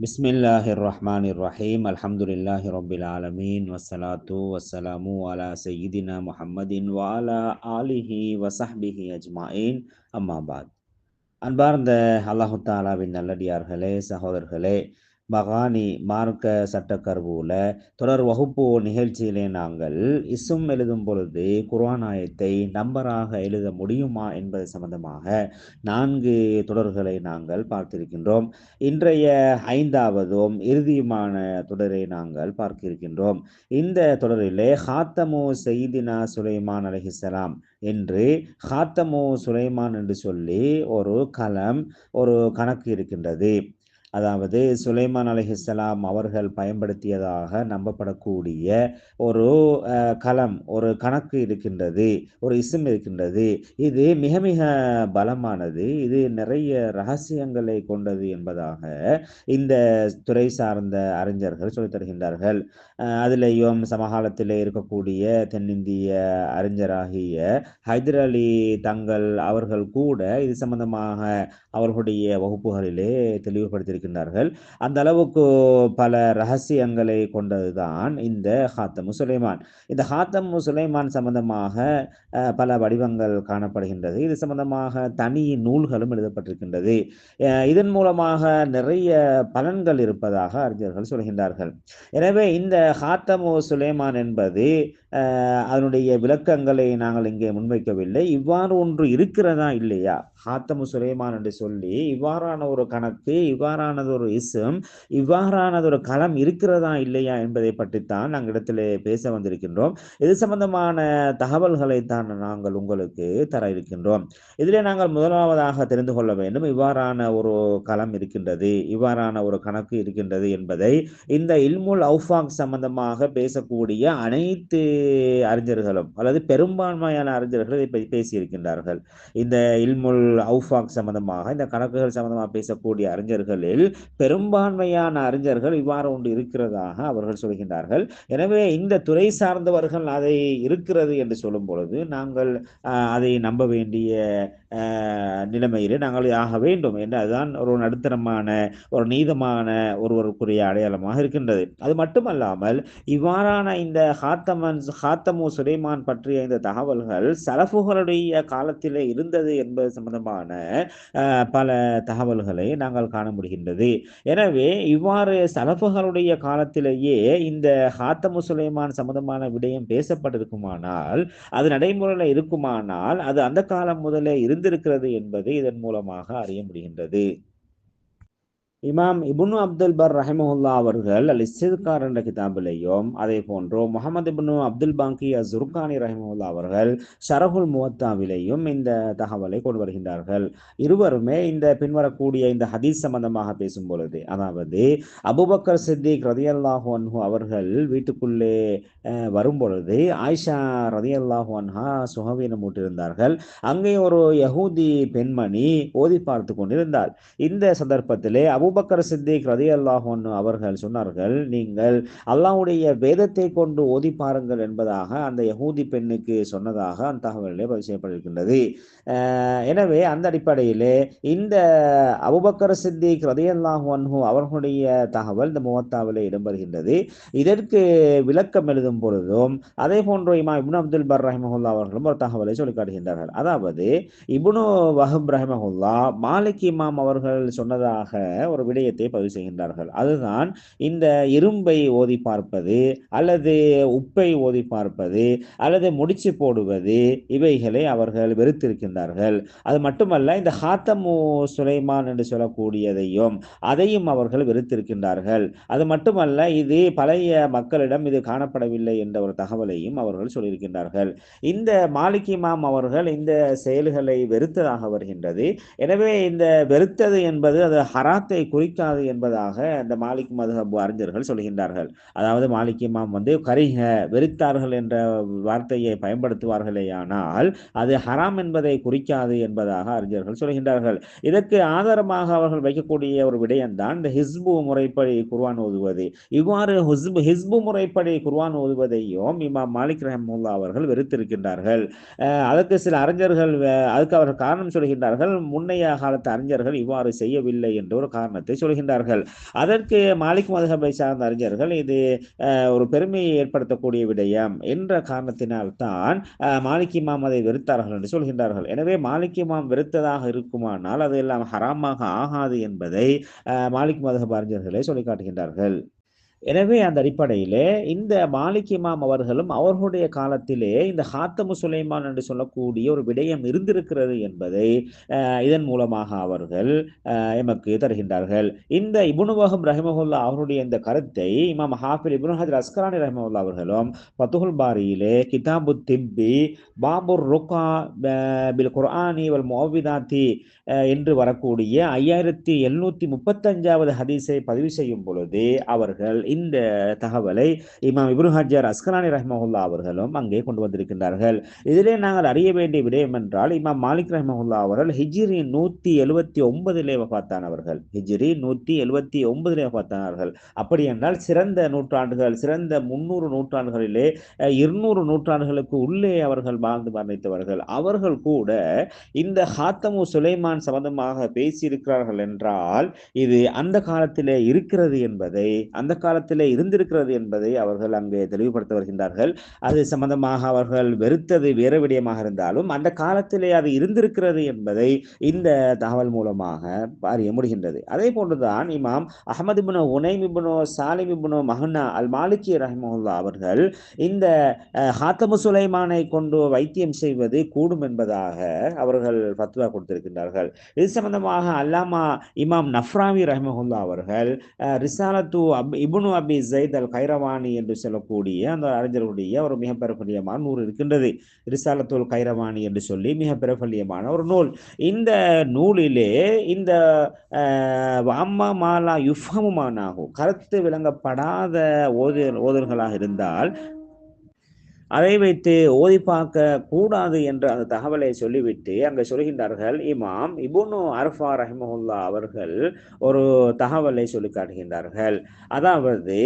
بسم الله الرحمن الرحيم الحمد لله رب العالمين والصلاة والسلام على سيدنا محمد وعلى آله وصحبه أجمعين أما بعد அன்பார்ந்த அல்லாஹு தாலாவின் நல்லடியார்களே சகோதரர்களே மகானி மார்க்க சட்டக்கருவூல தொடர் வகுப்பு நிகழ்ச்சியிலே நாங்கள் இசும் எழுதும் பொழுது குர்ஆன் ஆயத்தை நம்பராக எழுத முடியுமா என்பது சம்பந்தமாக நான்கு தொடர்களை நாங்கள் பார்த்திருக்கின்றோம். இன்றைய ஐந்தாவதும் இறுதியுமான தொடரை நாங்கள் பார்க்க இருக்கின்றோம் இந்த தொடரிலே ஹாத்தமு செய்தினா சுலைமான் அலஹிசலாம் என்று ஹாத்தமு சுலைமான் என்று சொல்லி ஒரு களம் ஒரு கணக்கு இருக்கின்றது. அதாவது சுலைமான் அலிஹிஸ்லாம் அவர்கள் பயன்படுத்தியதாக நம்பப்படக்கூடிய ஒரு களம் ஒரு கணக்கு இருக்கின்றது ஒரு இசம் இருக்கின்றது. இது மிக மிக பலமானது. இது நிறைய ரகசியங்களை கொண்டது என்பதாக இந்த துறை சார்ந்த அறிஞர்கள் சொல்லித் தருகின்றார்கள். அதிலேயும் சமகாலத்தில் இருக்கக்கூடிய தென்னிந்திய அறிஞராகிய ஹைதர் அலி தங்கள் அவர்கள் கூட இது சம்பந்தமாக அவர்களுடைய வகுப்புகளிலே தெளிவுபடுத்தியிருக்கின்றார்கள் அந்த அளவுக்கு பல ரகசியங்களை கொண்டதுதான் இந்த ஹாத்தமு சுலைமான். இந்த ஹாத்தமு சுலைமான் சம்பந்தமாக பல வடிவங்கள் காணப்படுகின்றது. இது சம்பந்தமாக தனி நூல்களும் எழுதப்பட்டிருக்கின்றது. இதன் மூலமாக நிறைய பலன்கள் இருப்பதாக அறிஞர்கள் சொல்கின்றார்கள். எனவே இந்த ஹாத்தமு சுலைமான் என்பது அதனுடைய விளக்கங்களை நாங்கள் இங்கே முன்வைக்கவில்லை. இவ்வாறு ஒன்று இருக்கிறதா இல்லையா? ஹாத்தமு சுலைமான் என்று சொல்லி இவ்வாறான ஒரு கணக்கு இவ்வாறானது ஒரு இசம் இவ்வாறானது ஒரு களம் இருக்கிறதா இல்லையா என்பதை பற்றித்தான் நாங்கள் இடத்துல பேச வந்திருக்கின்றோம். இது சம்பந்தமான தகவல்களை தான் நாங்கள் உங்களுக்கு தர இருக்கின்றோம். இதிலே நாங்கள் முதலாவதாக தெரிந்து கொள்ள வேண்டும் இவ்வாறான ஒரு களம் இருக்கின்றது இவ்வாறான ஒரு கணக்கு இருக்கின்றது என்பதை இந்த இல்முல் அவுஃபாக் சம்பந்தமாக பேசக்கூடிய அனைத்து அறிஞர்களும் அல்லது பெரும்பான்மையான அறிஞர்கள் இதை பேசியிருக்கின்றார்கள். இந்த இல்முல் அவுஃபாக் சம்பந்தமாக இந்த கணக்குகள் சம்பந்தமாக பேசக்கூடிய அறிஞர்களில் பெரும்பான்மையான அறிஞர்கள் இவ்வாறு ஒன்று இருக்கிறதாக அவர்கள் சொல்கின்றார்கள். எனவே இந்த துறை சார்ந்தவர்கள் அதை இருக்கிறது என்று சொல்லும் பொழுது நாங்கள் அதை நம்ப வேண்டிய நிலைமையில் நாங்கள் ஆக வேண்டும் என்று அதுதான் ஒரு நடுத்தரமான ஒரு நீதமான ஒருவருக்குரிய அடையாளமாக இருக்கின்றது. அது மட்டுமல்லாமல் இவ்வாறான இந்த ஹாத்தமன் ஹாத்தமு சுலைமான் பற்றிய இந்த தகவல்கள் சலஃபுகளுடைய காலத்திலே இருந்தது என்பது சம்பந்தமான பல தகவல்களை நாங்கள் காண முடிகின்றது. எனவே இவ்வாறு சலப்புகளுடைய காலத்திலேயே இந்த ஹாத்தமு சுலைமான் சம்பந்தமான விடயம் பேசப்பட்டிருக்குமானால் அது நடைமுறையில் இருக்குமானால் அது அந்த காலம் முதலே இருந்திருக்கிறது என்பது இதன் மூலமாக அறிய முடிகின்றது. இமாம் இபுனு அப்துல் பர் ரஹிமஹுல்லா அவர்கள் அல் இஸ்திகார் என்ற கிதாபிலையும் அதே போன்று முகமது இபுனு அப்துல் பாங்கி அசுர்கானி ரஹிமஹுல்லா அவர்கள் ஷரஹுல் முவத்தாவிலேயும் இந்த தகவலை கொண்டு வருகின்றார்கள். இருவருமே இந்த பின்வரக்கூடிய இந்த ஹதீஸ் சம்பந்தமாக பேசும் பொழுது அதாவது அபுபக்கர் சித்திக் ரதி அல்லாஹு அன்ஹு அவர்கள் வீட்டுக்குள்ளே வரும் பொழுது ஆயிஷா ரதி அல்லாஹு அன்ஹா சுகவீனம் ஊட்டிருந்தார்கள் அங்கே ஒரு யகூதி பெண்மணி ஓதி பார்த்து கொண்டிருந்தார் இந்த சந்தர்ப்பத்திலே அபு அபூபக்கர் சித்திக் ரதி அல்லாஹன் அவர்கள் சொன்னார்கள் நீங்கள் அல்லாஹுடைய வேதத்தை கொண்டு ஓதி பாருங்கள் என்பதாக அந்த யகூதி பெண்ணுக்கு சொன்னதாக அந்த தகவலிலே பதிவு செய்யப்பட்டிருக்கின்றது. எனவே அந்த அடிப்படையிலே இந்த அபுபக்கர் சித்திக் ரதி அல்லாஹு அவர்களுடைய தகவல் இந்த முகத்தாவிலே இடம்பெறுகின்றது. இதற்கு விளக்கம் எழுதும் பொழுதும் அதே போன்று இமா இப்னு அப்துல் பர் ரஹிமஹுல்லா அவர்களும் ஒரு தகவலை சொல்லிக்காட்டுகின்றார்கள் அதாவது இப்னு வஹப் ரஹிமஹுல்லா மாலிக் இமாம் அவர்கள் சொன்னதாக ஒரு விடயத்தை பதிவு செய்கின்றார்கள். அதுதான் இந்த இரும்பை ஓதி பார்ப்பது அல்லது உப்பை ஓதி பார்ப்பது அல்லது முடிச்சு போடுவது இவைகளை அவர்கள் வெறுத்திருக்கின்றார்கள். அது மட்டுமல்ல இந்த ஹாத்தமு சுலைமான் என்று சொல்லக்கூடியதையும் அதையும் அவர்கள் வெறுத்திருக்கின்றார்கள். அது மட்டுமல்ல இது பழைய மக்களிடம் இது காணப்படவில்லை என்ற ஒரு தகவலையும் அவர்கள் சொல்லியிருக்கின்றார்கள். இந்த மாலிக் இமாம் அவர்கள் இந்த செயல்களை வெறுத்ததாக வருகின்றது. எனவே இந்த வெறுத்தது என்பது அது ஹராத்தை குறிக்காது என்பதாக இந்த மாலிக் மதுஹபு அறிஞர்கள் சொல்கின்றார்கள். அதாவது மாலிக் இமாம் வந்து கரிக வெறுத்தார்கள் என்ற வார்த்தையை பயன்படுத்துவார்களேயானால் அது ஹராம் என்பதை குறிக்காது என்பதாக அறிஞர்கள் சொல்கின்றார்கள். இதற்கு ஆதாரமாக அவர்கள் வைக்கக்கூடிய ஒரு விடயம்தான் இந்த ஹிஸ்பு முறைப்படி குர்வான் ஓதுவது. இவ்வாறு ஹிஸ்பு ஹிஸ்பு முறைப்படி குர்வான் ஓதுவதையும் இமாம் மாலிக் ரஹமுல்லா அவர்கள் வெறுத்திருக்கின்றார்கள். அதற்கு சில அறிஞர்கள் அதுக்கு அவர்கள் காரணம் சொல்கின்றார்கள். முன்னைய காலத்து அறிஞர்கள் இவ்வாறு செய்யவில்லை என்ற ஒரு காரணம் காரணத்தை சொல்கின்றார்கள். அதற்கு மாலிக் மதுகபை சார்ந்த அறிஞர்கள் இது ஒரு பெருமையை ஏற்படுத்தக்கூடிய விடயம் என்ற காரணத்தினால் தான் மாலிக் இமாம் அதை வெறுத்தார்கள் என்று சொல்கின்றார்கள். எனவே மாலிக் இமாம் வெறுத்ததாக இருக்குமானால் அது எல்லாம் ஹராமாக ஆகாது என்பதை மாலிக் மதுகப் அறிஞர்களே சொல்லி காட்டுகின்றார்கள் எனவே அந்த அடிப்படையிலே இந்த மாலிக் இமாம் அவர்களும் அவர்களுடைய காலத்திலே இந்த ஹாத்தமு சுலைமான் என்று சொல்லக்கூடிய ஒரு விடயம் இருந்திருக்கிறது என்பதை இதன் மூலமாக அவர்கள் எமக்கு தருகின்றார்கள். இந்த இபுனுவகம் ரஹிமஹுல்லா அவருடைய இந்த கருத்தை இமாம் ஹாஃபில் இபுன் ஹஜர் அஸ்கரானி ரஹிமஹுல்லா அவர்களும் பத்துகுல் பாரியிலே கிதாபு திப்பி பாபுர் ருகா பில் குர்ஆனி வல் மோவிதாத்தி என்று வரக்கூடிய ஐயாயிரத்தி எழுநூத்தி முப்பத்தஞ்சாவது ஹதீஸை பதிவு செய்யும் பொழுது அவர்கள் இந்த தகவலை இமாம் இப்ரு ஹஜர் அஸ்கரானி ரஹ்மஹுல்லா அவர்களும் அங்கே கொண்டு வந்திருக்கின்றார்கள். இதிலே நாங்கள் அறிய வேண்டிய விடயம் என்றால் இமாம் மாலிக் ரஹ்மஹுல்லா அவர்கள் ஹிஜ்ரி நூத்தி எழுபத்தி ஒன்பதிலே வபாத்தானவர்கள் ஹிஜ்ரி நூத்தி எழுபத்தி ஒன்பதிலே வபாத்தானவர்கள் அப்படி என்றால் சிறந்த நூற்றாண்டுகள் சிறந்த முன்னூறு நூற்றாண்டுகளிலே இருநூறு நூற்றாண்டுகளுக்கு உள்ளே அவர்கள் வாழ்ந்து மரணித்தவர்கள். அவர்கள் கூட இந்த ஹாத்தமு சுலைமான் சம்பந்தமாக பேசியிருக்கிறார்கள் என்றால் இது அந்த காலத்திலே இருக்கிறது என்பதை அந்த காலத்திலே இருந்திருக்கிறது என்பதை அவர்கள் அங்கே தெளிவுபடுத்த வருகின்றார்கள். அது சம்பந்தமாக அவர்கள் வெறுத்தது வேறு விடயமாக இருந்தாலும் அந்த காலத்திலே அது இருந்திருக்கிறது என்பதை இந்த தகவல் மூலமாக அறிய முடிகின்றது. அதே போன்றுதான் இமாம் அகமது இபுனோ உனைம் இபுனோ சாலிம் இபுனோ மஹனா அல் மாலிகி ரஹமுல்லா அவர்கள் இந்த ஹாத்தமு சுலைமானை கொண்டு வைத்தியம் செய்வது கூடும் என்பதாக அவர்கள் பத்துவா கொடுத்திருக்கின்றார்கள். இது சம்பந்தமாக அல்லாமா இமாம் நஃப்ராமி ரஹிமஹுல்லா அவர்கள் ரிசாலத்து அப் இபுனு அபி ஜெயித் அல் கைரவானி என்று சொல்லக்கூடிய அந்த அறிஞர்களுடைய ஒரு மிக பிரபல்யமான நூல் இருக்கின்றது. ரிசாலத்துல் கைரவானி என்று சொல்லி மிக பிரபல்யமான ஒரு நூல். இந்த நூலிலே இந்த அம்மா மாலா யுஃபமுமானாகும் கருத்து விளங்கப்படாத ஓதல் ஓதல்களாக இருந்தால் அதை வைத்து ஓதி பார்க்க கூடாது என்ற அந்த தகவலை சொல்லிவிட்டு அங்கே சொல்கின்றார்கள் இமாம் இபுனு அர்ஃபா ரஹிமஹுல்லா அவர்கள் ஒரு தகவலை சொல்லி காட்டுகின்றார்கள். அதாவது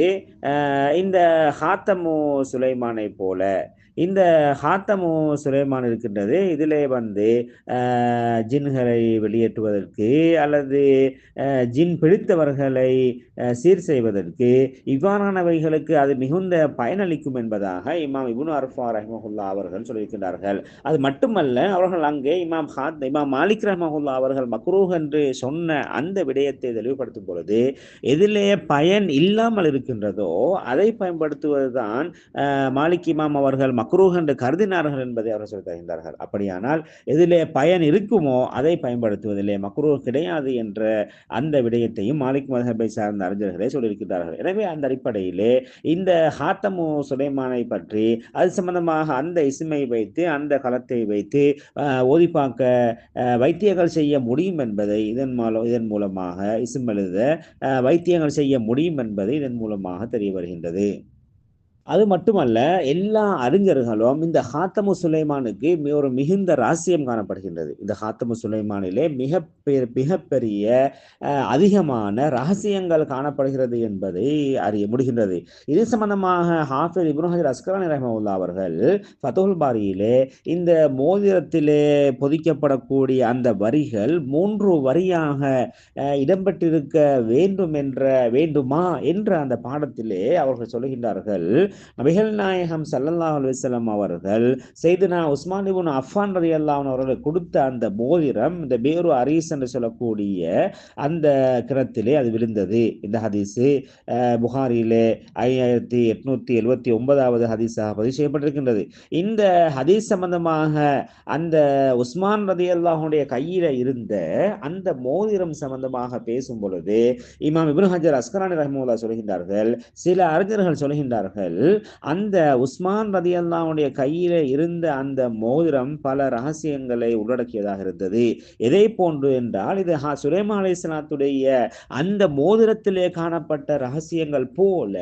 இந்த ஹாத்தமு சுலைமானை போல இந்த ஹாத்தமு சுலைமான் இருக்கின்றது இதிலே வந்து ஜின்களை வெளியேற்றுவதற்கு அல்லது ஜின் பிடித்தவர்களை சீர் செய்வதற்கு இவ்வாறானவைகளுக்கு அது மிகுந்த பயனளிக்கும் என்பதாக இமாம் இபுன் அர்ஃபா ரஹ்மஹுல்லா அவர்கள் சொல்லியிருக்கின்றார்கள். அது மட்டுமல்ல அவர்கள் அங்கே இமாம் ஹாத் இமாம் மாலிக் ரஹ்மஹுல்லா அவர்கள் மக்ரூஹ் என்று சொன்ன அந்த விடயத்தை தெளிவுபடுத்தும் பொழுது எதிலே பயன் இல்லாமல் இருக்கின்றதோ அதை பயன்படுத்துவதுதான் மாலிக் இமாம் அவர்கள் மக்ரூஹ் என்று கருதினார்கள் என்பதை அவர்கள் சொல்லி தருகின்றார்கள். அப்படியானால் எதிலே பயன் இருக்குமோ அதை பயன்படுத்துவதிலே மக்ரூஹ் கிடையாது என்ற அந்த விடயத்தையும் மாலிக் மதஹபை சார்ந்த அறிஞர்களே சொல்லியிருக்கிறார்கள் எனவே அந்த அடிப்படையிலே இந்த ஹாத்தமு சுலைமானை பற்றி அது சம்பந்தமாக அந்த இசுமை வைத்து அந்த களத்தை வைத்து ஓதிப்பாக்க பார்க்க வைத்தியங்கள் செய்ய முடியும் என்பதை இதன் மூலம் இதன் மூலமாக இசும் எழுத வைத்தியங்கள் செய்ய முடியும் என்பதை இதன் மூலமாக தெரிய வருகின்றது. அது மட்டுமல்ல எல்லா அறிஞர்களும் இந்த ஹாத்தமு சுலைமானுக்கு ஒரு மிகுந்த ரகசியம் காணப்படுகின்றது. இந்த ஹாத்தமு சுலைமானிலே மிக மிகப்பெரிய அதிகமான ரகசியங்கள் காணப்படுகிறது என்பதை அறிய முடிகின்றது. இது சம்பந்தமாக ஹாஃபிர் இப்னு ஹஜர் அஸ்கரானி ரஹமுல்லா அவர்கள் ஃபத்துல் பாரியிலே இந்த மோதிரத்திலே பொதிக்கப்படக்கூடிய அந்த வரிகள் மூன்று வரியாக இடம்பெற்றிருக்க வேண்டும் என்ற வேண்டுமா என்ற அந்த பாடத்திலே அவர்கள் சொல்கின்றார்கள் நபிகள் நாயகம் சல்லல்லா அலுவலம் அவர்கள் செய்துனா உஸ்மான் இபுன் அஃபான் ரதி அல்லாஹன் அவர்களுக்கு கொடுத்த அந்த மோதிரம் இந்த பேரு அரீஸ் என்று சொல்லக்கூடிய அந்த கிணத்திலே அது விழுந்தது. இந்த ஹதீஸு புகாரிலே ஐயாயிரத்தி எட்நூத்தி எழுபத்தி ஒன்பதாவது ஹதீஸாக பதிவு செய்யப்பட்டிருக்கின்றது. இந்த ஹதீஸ் சம்பந்தமாக அந்த உஸ்மான் ரதி அல்லாஹனுடைய கையில இருந்த அந்த மோதிரம் சம்பந்தமாக பேசும் பொழுது இமாம் இப்னு ஹஜர் அஸ்கரானி ரஹமுல்லா சொல்கின்றார்கள் சில அறிஞர்கள் சொல்கின்றார்கள் அந்த உஸ்மான் ரதி அல்லாவுடைய கையில இருந்த அந்த மோதிரம் பல ரகசியங்களை உள்ளடக்கியதாக இருந்தது. எதை போன்று என்றால் இது சுரேமா அலிஸ்லாத்துடைய அந்த மோதிரத்திலே காணப்பட்ட ரகசியங்கள் போல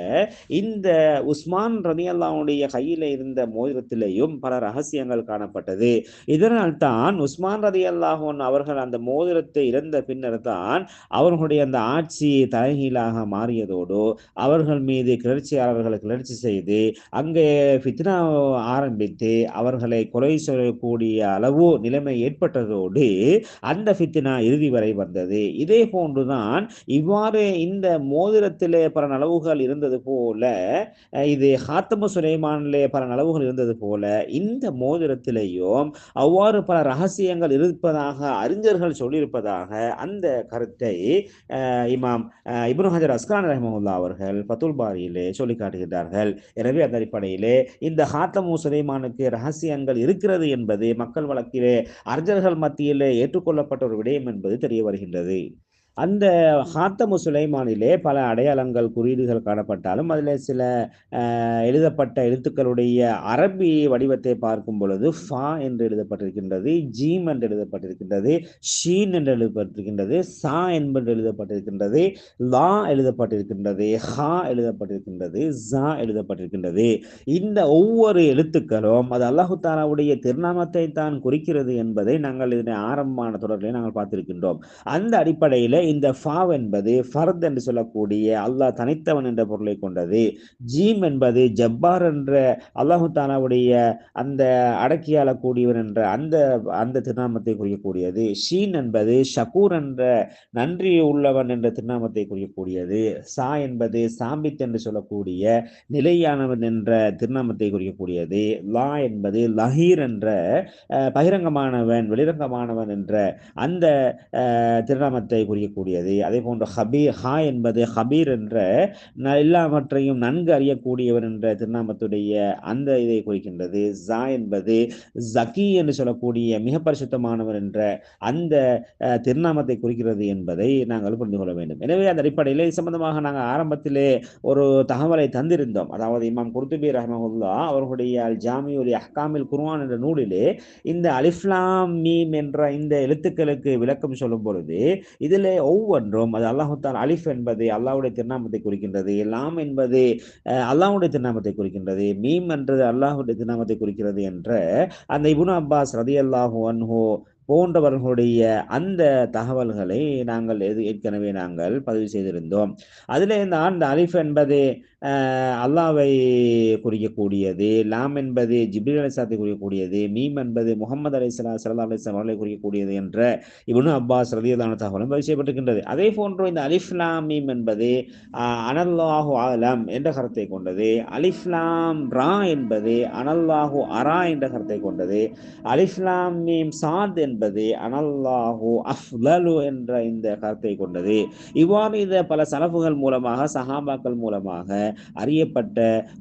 இந்த உஸ்மான் ரதி அல்லாவுடைய கையில இருந்த மோதிரத்திலேயும் பல ரகசியங்கள் காணப்பட்டது. இதனால் தான் உஸ்மான் ரதி அல்லாஹன் அவர்கள் அந்த மோதிரத்தை இழந்த பின்னர் தான் அவர்களுடைய அந்த ஆட்சி தலைகீழாக மாறியதோடு அவர்கள் மீது கிளர்ச்சியாளர்கள் கிளர்ச்சி செய்து அங்கே ஃபித்னா ஆரம்பித்து அவர்களை கொலை செய்யக்கூடிய அளவு நிலைமை ஏற்பட்டதோடு அந்த ஃபித்னா இறுதி வரை வந்தது. இதே போன்றுதான் இவ்வாறு இந்த மோதிரத்திலே பல நலவுகள் இருந்தது போல இது ஹாத்தம சுலைமானிலே பல நலவுகள் இருந்தது போல இந்த மோதிரத்திலேயும் அவ்வாறு பல ரகசியங்கள் இருப்பதாக அறிஞர்கள் சொல்லியிருப்பதாக அந்த கருத்தை இமாம் இப்னு ஹஜர் அஸ்கான் ரஹமுல்லா அவர்கள் பத்துல் பாரியிலே சொல்லி காட்டுகின்றார்கள் எனவே அந்த அடிப்படையிலே இந்த ஹாத்தமு சுலைமானுக்கு ரகசியங்கள் இருக்கிறது என்பது மக்கள் வழக்கிலே அறிஞர்கள் மத்தியிலே ஏற்றுக்கொள்ளப்பட்ட ஒரு விடயம் என்பது தெரிய வருகின்றது. அந்த ஹாத்தமு சுலைமானிலே பல அடையாளங்கள் குறியீடுகள் காணப்பட்டாலும் அதில் சில எழுதப்பட்ட எழுத்துக்களுடைய அரபி வடிவத்தை பார்க்கும் பொழுது ஃபா என்று எழுதப்பட்டிருக்கின்றது ஜீம் என்று எழுதப்பட்டிருக்கின்றது ஷீன் என்று எழுதப்பட்டிருக்கின்றது சா என்பது எழுதப்பட்டிருக்கின்றது லா எழுதப்பட்டிருக்கின்றது ஹா எழுதப்பட்டிருக்கின்றது ஜா எழுதப்பட்டிருக்கின்றது. இந்த ஒவ்வொரு எழுத்துக்களும் அது அல்லாஹு தாலாவுடைய திருநாமத்தை தான் குறிக்கிறது என்பதை நாங்கள் இதனை ஆரம்பமான தொடர்களை நாங்கள் பார்த்திருக்கின்றோம். அந்த அடிப்படையில் இந்த ஃபாவ் என்பது ஃபர்த் என்று சொல்லக்கூடிய அல்லாஹ் தனித்தவன் என்ற பொருளை கொண்டது. ஜீம் என்பது ஜப்பார் என்ற அல்லாஹு தாலாவுடைய அந்த அடக்கியாளக்கூடியவன் என்ற அந்த அந்த திருநாமத்தை குறிக்கக்கூடியது. ஷீன் என்பது ஷகூர் என்ற நன்றி உள்ளவன் என்ற திருநாமத்தை குறிக்கக்கூடியது. சா என்பது சாம்பித் என்று சொல்லக்கூடிய நிலையானவன் என்ற திருநாமத்தை குறிக்கக்கூடியது. லா என்பது லஹீர் என்ற பகிரங்கமானவன் வெளிரங்கமானவன் என்ற அந்த திருநாமத்தை அறியக்கூடியது அதே போன்ற ஹபீர் ஹா என்பது ஹபீர் என்ற எல்லாவற்றையும் நன்கு அறியக்கூடியவர் என்ற திருநாமத்துடைய அந்த இதை குறிக்கின்றது. ஜா என்பது ஜக்கி என்று சொல்லக்கூடிய மிக பரிசுத்தமானவர் என்ற அந்த திருநாமத்தை குறிக்கிறது என்பதை நாங்கள் புரிந்து கொள்ள வேண்டும். எனவே அந்த அடிப்படையில் சம்பந்தமாக நாங்கள் ஆரம்பத்திலே ஒரு தகவலை தந்திருந்தோம். அதாவது இமாம் குர்துபி ரஹமகுல்லா அவர்களுடைய அல் ஜாமியுல் அஹ்காமில் குர்வான் என்ற நூலிலே இந்த அலிஃப்லாம் மீம் என்ற இந்த எழுத்துக்களுக்கு விளக்கம் சொல்லும் பொழுது இதில் ஒவ்வொன்றும் அது அல்லாஹுத்தான் அலிஃப் என்பது அல்லாவுடைய திருநாமத்தை குறிக்கின்றது லாம் என்பது அல்லாஹுடைய திருநாமத்தை குறிக்கின்றது மீம் என்றது அல்லாஹுடைய திருநாமத்தை குறிக்கிறது என்ற அந்த இபுன் அப்பாஸ் ரதி அல்லாஹு அன்ஹோ போன்றவர்களுடைய அந்த தகவல்களை நாங்கள் எது ஏற்கனவே நாங்கள் பதிவு செய்திருந்தோம். அதில் இந்த அலிஃப் என்பது அல்லாவை குறிக்கக்கூடியது லாம் என்பது ஜிப்ரில் அலிசாத்தை குறிக்கக்கூடியது மீம் என்பது முகமது அலிஸ்லா சலா சல்லா அலிஸ்லாம் அவர்களை குறிக்கக்கூடியது என்ற இவனு அப்பாஸ் ரதியதான தகவலும் பதிவு செய்யப்பட்டிருக்கின்றது. அதே போன்று இந்த அலிஃப்லாம் மீம் என்பது அனல்லாஹு ஆலம் என்ற கருத்தை கொண்டது அலிஃப்லாம் ரா என்பது அனல்லாஹு அரா என்ற கருத்தை கொண்டது அலிஃப்லாம் மீம் சாத் என்பது அனல்லாஹு அஃலலு என்ற இந்த கருத்தை கொண்டது. இவ்வாறு இந்த பல சலப்புகள் மூலமாக சஹாபாக்கள் மூலமாக அறியப்பட்ட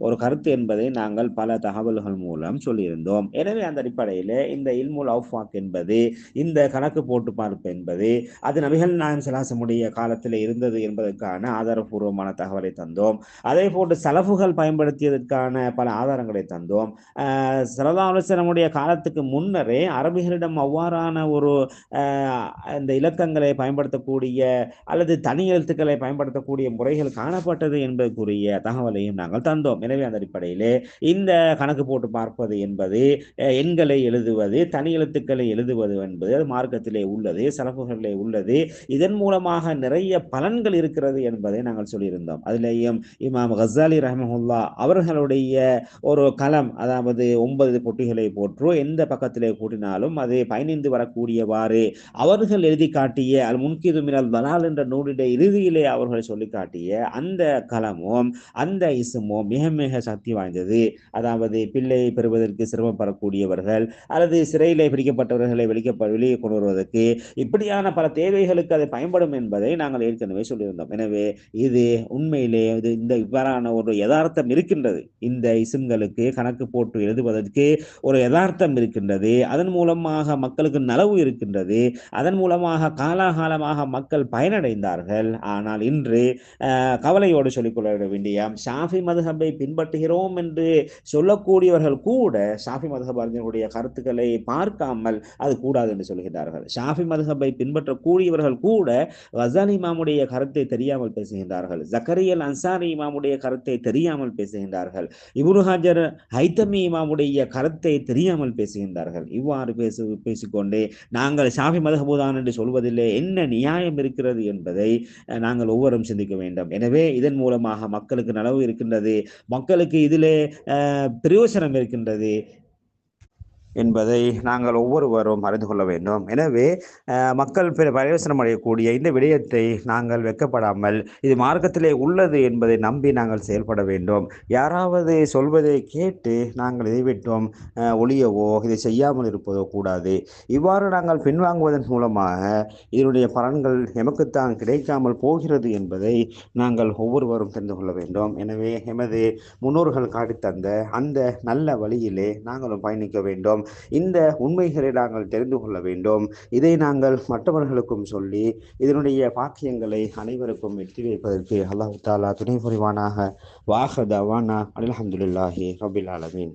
ஒரு கருத்து என்பதை நாங்கள் பல தகவல்கள் மூலம் சொல்லியிருந்தோம். எனவே அந்த அடிப்படையில் இந்த இல்முல் அவுஃபாக் என்பது இந்த கணக்கு போட்டு பார்ப்பு என்பது அது நபிகள் நாயம் சலாசமுடைய காலத்தில் இருந்தது என்பதற்கான ஆதாரபூர்வமான தகவலை தந்தோம். அதே போன்று சலஃபுகள் பயன்படுத்தியதற்கான பல ஆதாரங்களை தந்தோம். சரதாலோசனமுடைய காலத்துக்கு முன்னரே அரபிகளிடம் அவ்வாறான ஒரு இந்த இலக்கங்களை பயன்படுத்தக்கூடிய அல்லது தனி எழுத்துக்களை பயன்படுத்தக்கூடிய முறைகள் காணப்பட்டது என்பதற்குரிய தகவலையும் நாங்கள் தந்தோம். எனவே அந்த அடிப்படையிலே இந்த கணக்கு போட்டு பார்ப்பது என்பது எண்களை எழுதுவது தனி எழுத்துக்களை எழுதுவது என்பது அது மார்க்கத்திலே உள்ளது சலப்புகளிலே உள்ளது. இதன் மூலமாக நிறைய பலன்கள் இருக்கிறது என்பதை நாங்கள் சொல்லியிருந்தோம். அதிலேயும் இமாம் ஹசாலி ரஹமஹுல்லா அவர்களுடைய ஒரு களம் அதாவது ஒன்பது பொட்டிகளை போற்று எந்த பக்கத்திலே கூட்டினாலும் அது பயணிந்து வரக்கூடியவாறு அவர்கள் எழுதி காட்டிய அல் முன்கிது மினல் தலால் என்ற நூலிட இறுதியிலே அவர்கள் சொல்லி காட்டிய அந்த களமும் அந்த இசுமும் மிக மிக சக்தி வாய்ந்தது. அதாவது பிள்ளையை பெறுவதற்கு சிரமப்படக்கூடியவர்கள் அல்லது சிறையிலே பிடிக்கப்பட்டவர்களை வெளிக்க வெளியே கொண்டு வருவதற்கு இப்படியான பல தேவைகளுக்கு அது பயன்படும் என்பதை நாங்கள் ஏற்கனவே சொல்லியிருந்தோம். எனவே இது உண்மையிலே இது இந்த இவ்வாறான ஒரு யதார்த்தம் இருக்கின்றது. இந்த இசும்களுக்கு கணக்கு போட்டு எழுதுவதற்கு ஒரு யதார்த்தம் இருக்கின்றது. அதன் மூலமாக மக்களுக்கு நலவு இருக்கின்றது. அதன் மூலமாக காலாகாலமாக மக்கள் பயனடைந்தார்கள். ஆனால் இன்று கவலையோடு சொல்லிக்கொள்ள வேண்டிய ஷாஃபி மதுஹபை பின்பற்றுகிறோம் என்று சொல்லக்கூடியவர்கள் கூட ஷாஃபி மதுஹப் அறிஞர்களுடைய கருத்துக்களை பார்க்காமல் அது கூடாது என்று சொல்கிறார்கள் ஷாஃபி மதுஹபை பின்பற்றக்கூடியவர்கள் கூட வசான் இமாமுடைய கருத்தை தெரியாமல் பேசுகின்றார்கள். ஜக்கரியல் அன்சாரி இமாமுடைய கருத்தை தெரியாமல் பேசுகின்றார்கள். இபுரு ஹாஜர் ஹைத்தமி இமாமுடைய கருத்தை தெரியாமல் பேசுகின்றார்கள். இவ்வாறு பேசு பேசிக்கொண்டு கொண்டு நாங்கள் ஷாஃபி மதகபூதான் என்று சொல்வதில்லை. என்ன நியாயம் இருக்கிறது என்பதை அஹ், நாங்கள் ஒவ்வொரும் சிந்திக்க வேண்டும். எனவே இதன் மூலமாக மக்களுக்கு நனவு இருக்கின்றது. மக்களுக்கு இதிலே பிரயோசனம் இருக்கின்றது. என்பதை நாங்கள் ஒவ்வொருவரும் அறிந்து கொள்ள வேண்டும். எனவே மக்கள் பிற பிரயோசனம் அடையக்கூடிய இந்த விடயத்தை நாங்கள் வெக்கப்படாமல் இது மார்க்கத்திலே உள்ளது என்பதை நம்பி நாங்கள் செயல்பட வேண்டும். யாராவது சொல்வதை கேட்டு நாங்கள் இதை விட்டோம் ஒளியவோ இதை செய்யாமல் இருப்பதோ கூடாது. இவ்வாறு நாங்கள் பின்வாங்குவதன் மூலமாக இதனுடைய பலன்கள் எமக்குத்தான் கிடைக்காமல் போகிறது என்பதை நாங்கள் ஒவ்வொருவரும் தெரிந்து கொள்ள வேண்டும். எனவே எமது முன்னோர்கள் காட்டித்தந்த அந்த நல்ல வழியிலே நாங்களும் பயணிக்க வேண்டும். இந்த உண்மைகளை நாங்கள் தெரிந்து கொள்ள வேண்டும். இதை நாங்கள் மற்றவர்களுக்கும் சொல்லி இதனுடைய பாக்கியங்களை அனைவருக்கும் வெற்றி வைப்பதற்கு அல்லாஹு தாலா துணை புரிவானாக. வாஹதாவானா அலமதுல்லாஹி ரபில் ஆலமீன்.